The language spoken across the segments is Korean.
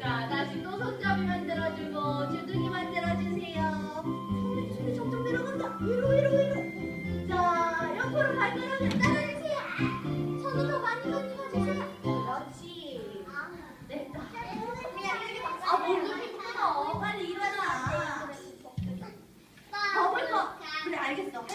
자, 다시 또 손잡이 만들어주고 주둥이 만들어주세요. 손이 손이 점점 내려간다. 위로 위로 위로. 자, 옆으로 발가락을 따라주세요. 손을 더 많이 건드려주세요. 그렇지. 네, 됐다. 아, 몸도 힘들어. 빨리 일어나. 버블 거. 그래, 알겠어.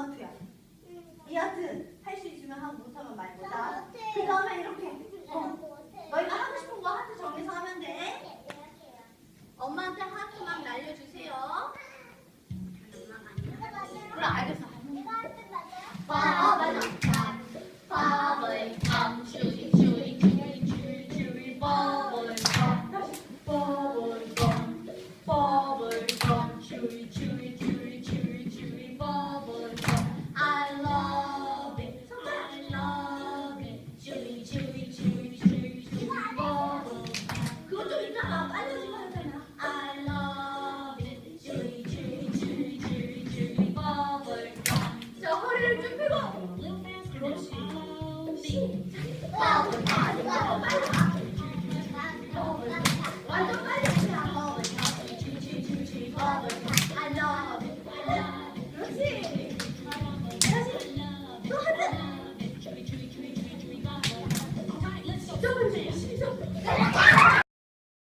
持つやつ 저 허리를 쭉 펴고 그렇지